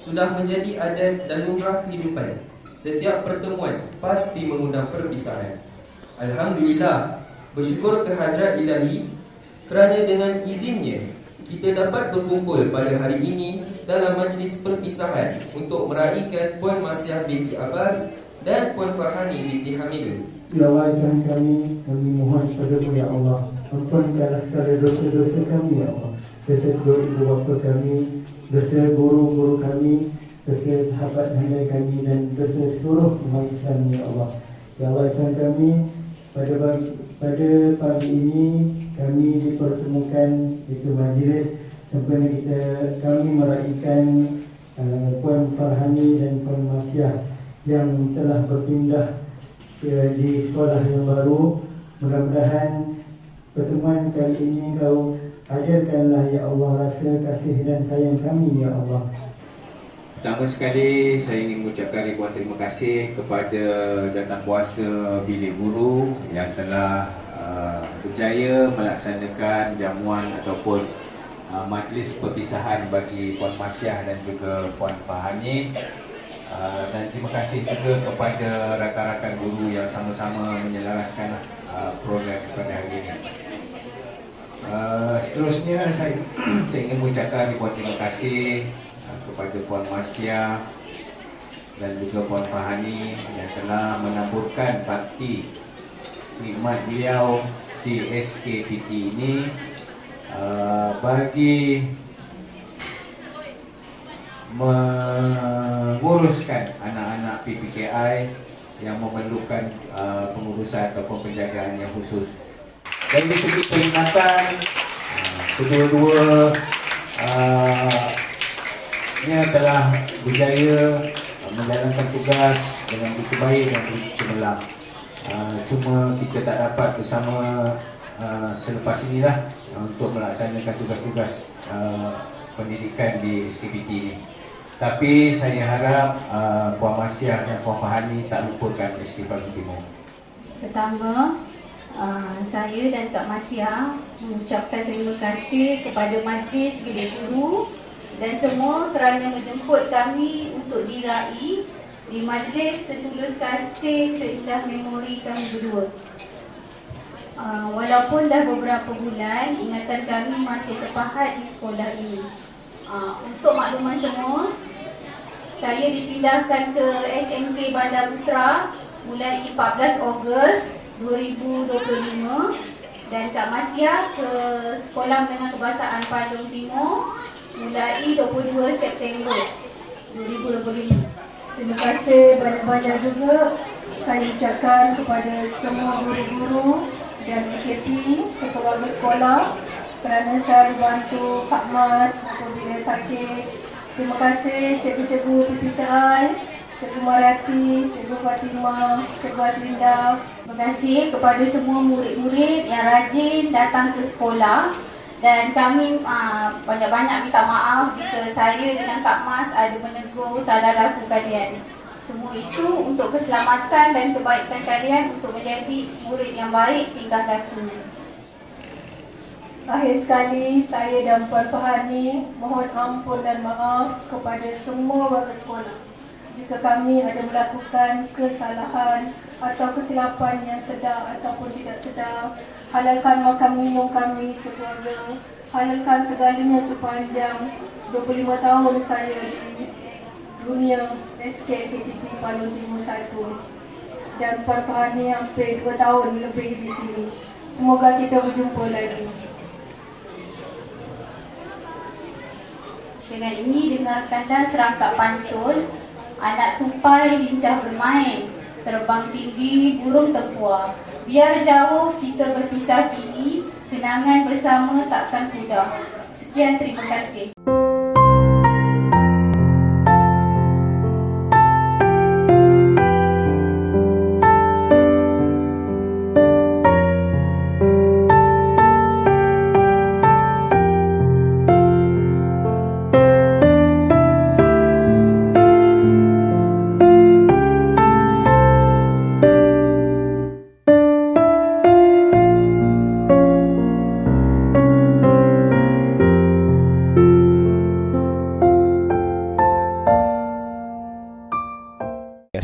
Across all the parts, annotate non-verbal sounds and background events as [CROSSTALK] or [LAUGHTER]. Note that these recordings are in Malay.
sudah menjadi adat dan lumrah kehidupan. Setiap pertemuan pasti mengundang perpisahan. Alhamdulillah, bersyukur kehadrat ilahi kerana dengan izinnya kita dapat berkumpul pada hari ini dalam majlis perpisahan untuk meraihkan Puan Masyah binti Abbas dan Puan Farhani binti Hamidun. Ya Allah Tuhan kami, kami mohon kepadamu ya Allah Ampunkanlah segala dosa-dosa kami ya Allah kedua ibu bapa kami Dosa guru-guru kami Dosa sahabat handai kami Dan dosa seluruh umat Islam ya Allah. Ya Allah Tuhan kami Pada pada pagi ini Kami dipertemukan Itu majlis Sempena kita kami meraihkan uh, Puan Farhani dan Puan Masyah Yang telah berpindah di sekolah yang baru. Mudah-mudahan pertemuan kali ini kau hadirkanlah Ya Allah rasa kasih dan sayang kami Ya Allah Pertama sekali saya ingin mengucapkan ribuan terima kasih kepada Jawatankuasa Bilik Guru yang telah uh, berjaya melaksanakan jamuan ataupun uh, majlis perpisahan bagi Puan Masyah dan juga Puan Fahani Uh, dan terima kasih juga kepada rakan-rakan guru yang sama-sama menyelaraskan uh, program pada hari ini. Uh, seterusnya saya, [CLEARS THROAT] saya ingin mengucapkan ribuan terima kasih uh, kepada Puan Masya dan juga Puan Fahani yang telah menaburkan bakti khidmat beliau di SKPT ini uh, bagi menguruskan anak-anak PPKI yang memerlukan uh, pengurusan ataupun penjagaan yang khusus. Dan di perkhidmatan, uh, kedua-dua uh, ini telah berjaya uh, menjalankan tugas dengan begitu baik dan begitu cemerlang. Cuma kita tak dapat bersama selepas inilah untuk melaksanakan tugas-tugas pendidikan di SKPT ini. Tapi saya harap uh, Puan Masyah dan Puan Fahani tak lupakan SK Pagi Timur. Pertama, uh, saya dan Kak Masyah mengucapkan terima kasih kepada Majlis Bilik Guru dan semua kerana menjemput kami untuk diraih di majlis setulus kasih seindah memori kami berdua. Uh, walaupun dah beberapa bulan, ingatan kami masih terpahat di sekolah ini. Uh, untuk makluman semua, saya dipindahkan ke SMK Bandar Putra mulai 14 Ogos 2025 dan Kak Masia ke Sekolah Menengah Kebahasaan Padang Timur mulai 22 September 2025. Terima kasih banyak-banyak juga. Saya ucapkan kepada semua guru-guru dan PKP sekeluarga sekolah kerana saya bantu Kak Mas apabila sakit. Terima kasih cikgu-cikgu PPKI, Cikgu Marati, Cikgu Fatimah, Cikgu Aslinda. Terima kasih kepada semua murid-murid yang rajin datang ke sekolah dan kami uh, banyak-banyak minta maaf jika saya dengan Kak Mas ada menegur salah laku kalian. Semua itu untuk keselamatan dan kebaikan kalian untuk menjadi murid yang baik tingkah lakunya. Akhir sekali, saya dan Puan Fahani mohon ampun dan maaf kepada semua warga sekolah. Jika kami ada melakukan kesalahan atau kesilapan yang sedar ataupun tidak sedar, halalkan makan minum kami sekeluarga, halalkan segalanya sepanjang 25 tahun saya di dunia SK KTP Palung Timur 1 dan Puan Fahani hampir 2 tahun lebih di sini. Semoga kita berjumpa lagi. Dengan ini dengarkanlah serangkap pantun Anak tupai lincah bermain Terbang tinggi burung terpuar Biar jauh kita berpisah kini Kenangan bersama takkan mudah. Sekian terima kasih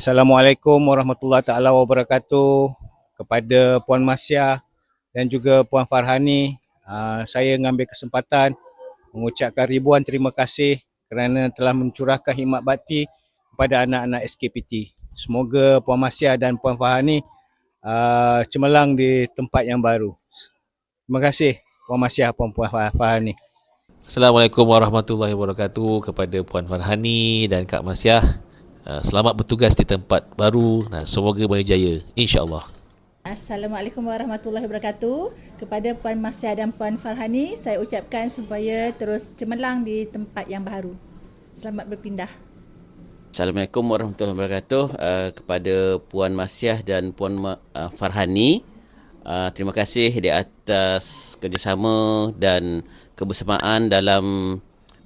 Assalamualaikum warahmatullahi taala wabarakatuh kepada Puan Masya dan juga Puan Farhani. Uh, saya mengambil kesempatan mengucapkan ribuan terima kasih kerana telah mencurahkan khidmat bakti kepada anak-anak SKPT. Semoga Puan Masya dan Puan Farhani uh, cemerlang di tempat yang baru. Terima kasih Puan Masya dan Puan Farhani. Assalamualaikum warahmatullahi wabarakatuh kepada Puan Farhani dan Kak Masyah. Uh, Selamat bertugas di tempat baru dan semoga berjaya insya-Allah. Assalamualaikum warahmatullahi wabarakatuh. Kepada Puan Masya dan Puan Farhani, saya ucapkan supaya terus cemerlang di tempat yang baru. Selamat berpindah. Assalamualaikum warahmatullahi wabarakatuh uh, kepada Puan Masyah dan Puan Ma- uh, Farhani. Uh, terima kasih di atas kerjasama dan kebersamaan dalam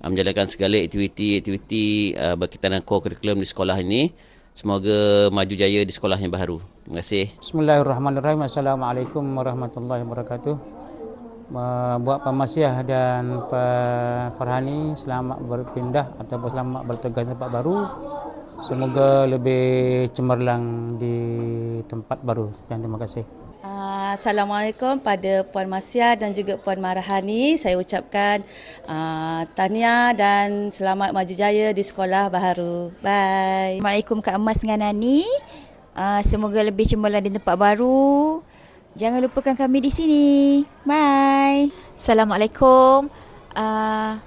menjalankan segala aktiviti-aktiviti uh, berkaitan dengan core curriculum di sekolah ini. Semoga maju jaya di sekolah yang baru. Terima kasih. Bismillahirrahmanirrahim. Assalamualaikum warahmatullahi wabarakatuh. Uh, Buat Pemasiah dan Pak Farhani selamat berpindah ataupun selamat bertugas tempat baru. Semoga lebih cemerlang di tempat baru. Dan terima kasih. Uh, Assalamualaikum pada Puan Masya dan juga Puan Marahani. Saya ucapkan uh, tahniah dan selamat maju jaya di sekolah baru. Bye. Assalamualaikum Kak Emas dengan Nani. Uh, semoga lebih cemerlang di tempat baru. Jangan lupakan kami di sini. Bye. Assalamualaikum. Uh,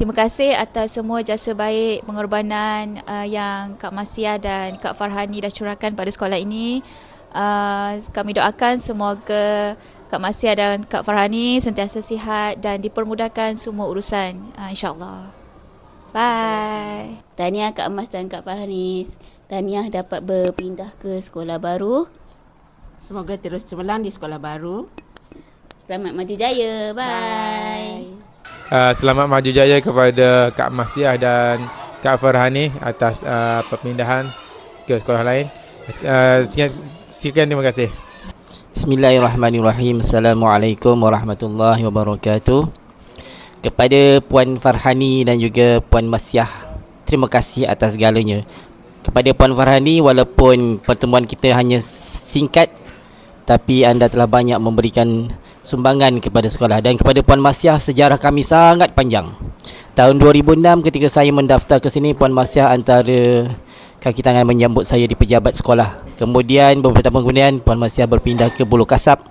terima kasih atas semua jasa baik pengorbanan uh, yang Kak Masia dan Kak Farhani dah curahkan pada sekolah ini. Uh, kami doakan semoga Kak Masia dan Kak Farhani sentiasa sihat dan dipermudahkan semua urusan uh, insyaAllah. Bye. Tahniah Kak Emas dan Kak Fahanis. Tahniah dapat berpindah ke sekolah baru. Semoga terus cemerlang di sekolah baru. Selamat maju jaya. Bye. Uh, selamat maju jaya kepada Kak Masyah dan Kak Farhani atas uh, perpindahan ke sekolah lain. Uh, sekian terima kasih. Bismillahirrahmanirrahim. Assalamualaikum warahmatullahi wabarakatuh. Kepada Puan Farhani dan juga Puan Masyah, terima kasih atas segalanya. Kepada Puan Farhani, walaupun pertemuan kita hanya singkat, tapi anda telah banyak memberikan sumbangan kepada sekolah. Dan kepada Puan Masyah, sejarah kami sangat panjang. Tahun 2006 ketika saya mendaftar ke sini, Puan Masyah antara kaki tangan menyambut saya di pejabat sekolah. Kemudian beberapa tahun kemudian Puan Masyah berpindah ke Bulu Kasap.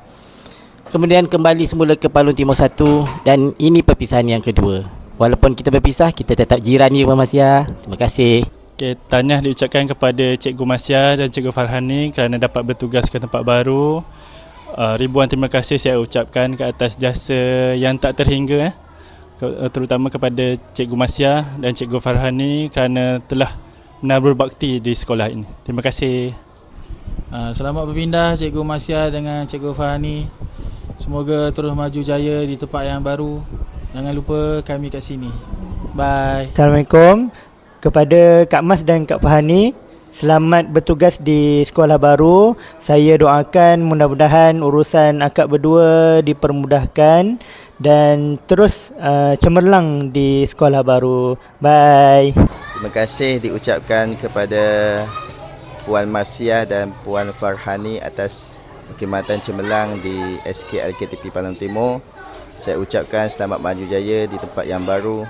Kemudian kembali semula ke Palun Timur 1 dan ini perpisahan yang kedua. Walaupun kita berpisah, kita tetap jiran ni Puan Masyah. Terima kasih. Okay, tahniah diucapkan kepada Cikgu Masya dan Cikgu Farhani kerana dapat bertugas ke tempat baru. Uh, ribuan terima kasih saya ucapkan ke atas jasa yang tak terhingga eh. Terutama kepada Cikgu Masya dan Cikgu Farhani kerana telah benar berbakti di sekolah ini. Terima kasih. Uh, selamat berpindah Cikgu Masya dengan Cikgu Fahani. Semoga terus maju jaya di tempat yang baru. Jangan lupa kami kat sini. Bye. Assalamualaikum kepada Kak Mas dan Kak Fahani. Selamat bertugas di sekolah baru. Saya doakan mudah-mudahan urusan akak berdua dipermudahkan dan terus uh, cemerlang di sekolah baru. Bye. Terima kasih diucapkan kepada Puan Masia dan Puan Farhani atas perkhidmatan cemerlang di SK LKTP Palang Timur. Saya ucapkan selamat maju jaya di tempat yang baru.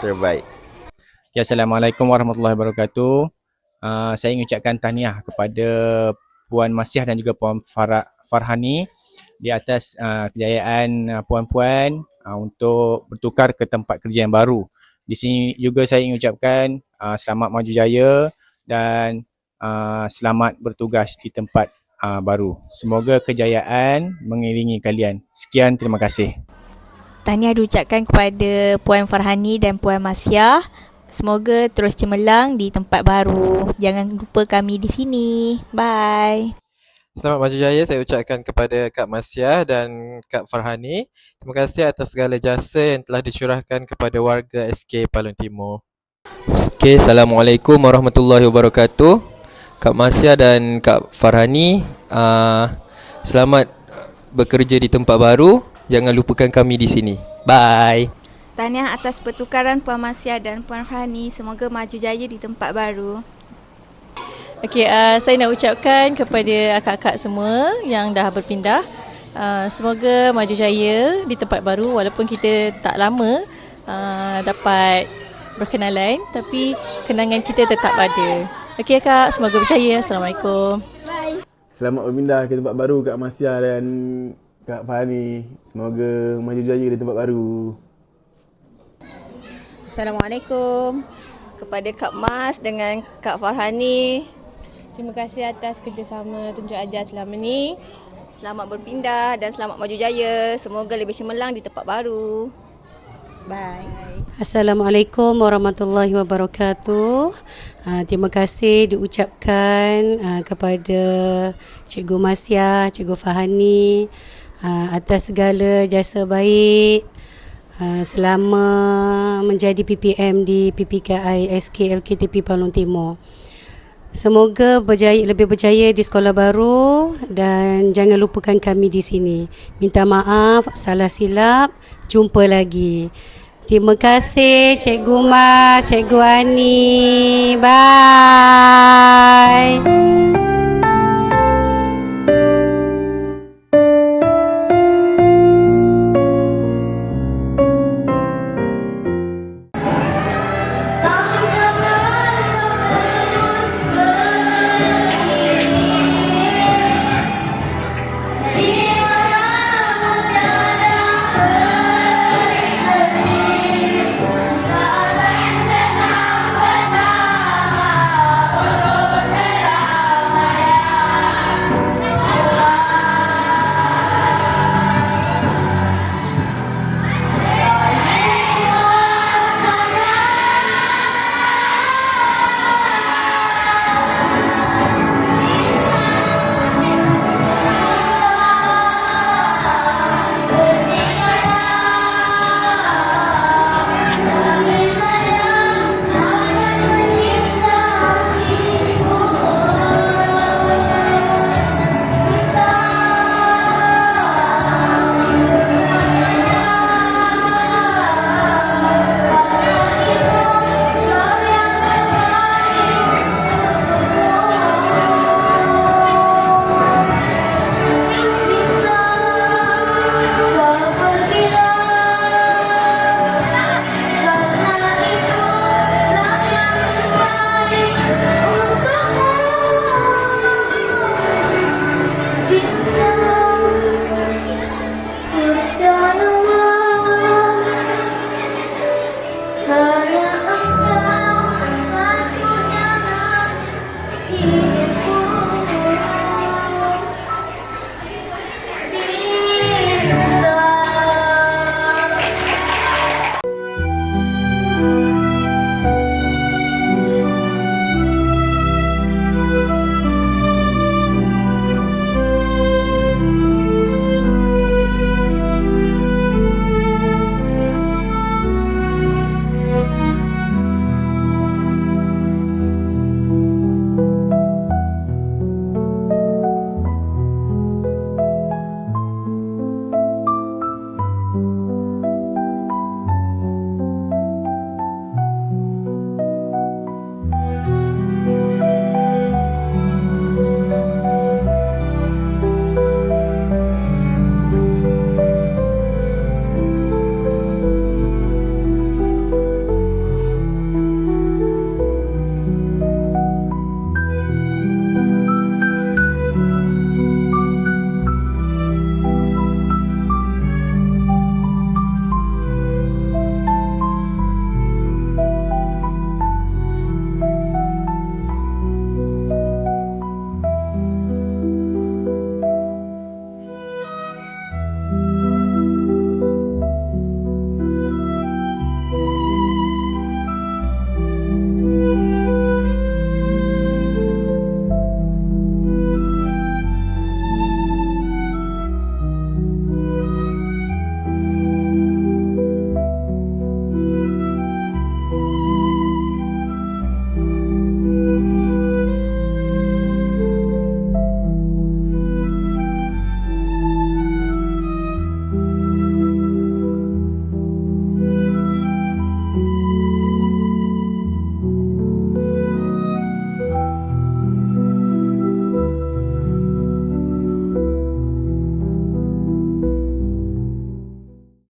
Terbaik. Ya, Assalamualaikum warahmatullahi wabarakatuh. Uh, saya ingin ucapkan tahniah kepada Puan Masyah dan juga Puan Farah, Farhani di atas uh, kejayaan uh, puan-puan uh, untuk bertukar ke tempat kerja yang baru. Di sini juga saya ingin ucapkan uh, selamat maju jaya dan uh, selamat bertugas di tempat uh, baru. Semoga kejayaan mengiringi kalian. Sekian, terima kasih. Tahniah diucapkan kepada Puan Farhani dan Puan Masyah. Semoga terus cemerlang di tempat baru. Jangan lupa kami di sini. Bye. Selamat maju jaya saya ucapkan kepada Kak Masyah dan Kak Farhani. Terima kasih atas segala jasa yang telah dicurahkan kepada warga SK Palun Timur. Okay, Assalamualaikum warahmatullahi wabarakatuh. Kak Masyah dan Kak Farhani, uh, selamat bekerja di tempat baru. Jangan lupakan kami di sini. Bye. Tahniah atas pertukaran Puan Masyah dan Puan Farhani. Semoga maju jaya di tempat baru. Okey, uh, saya nak ucapkan kepada akak-akak semua yang dah berpindah uh, semoga maju jaya di tempat baru walaupun kita tak lama uh, dapat berkenalan tapi kenangan kita tetap ada. Okey kak, semoga berjaya. Assalamualaikum. Bye. Selamat berpindah ke tempat baru Kak Masya dan Kak Fahani. Semoga maju jaya di tempat baru. Assalamualaikum kepada Kak Mas dengan Kak Farhani. Terima kasih atas kerjasama tunjuk ajar selama ni. Selamat berpindah dan selamat maju jaya. Semoga lebih cemerlang di tempat baru. Bye. Assalamualaikum warahmatullahi wabarakatuh. Uh, terima kasih diucapkan uh, kepada Cikgu Masya, Cikgu Fahani uh, atas segala jasa baik uh, selama menjadi PPM di PPKI SK LKTP Palung Timur. Semoga berjaya, lebih berjaya di sekolah baru dan jangan lupakan kami di sini. Minta maaf, salah silap, jumpa lagi. Terima kasih Cikgu Ma, Cikgu Ani. Bye.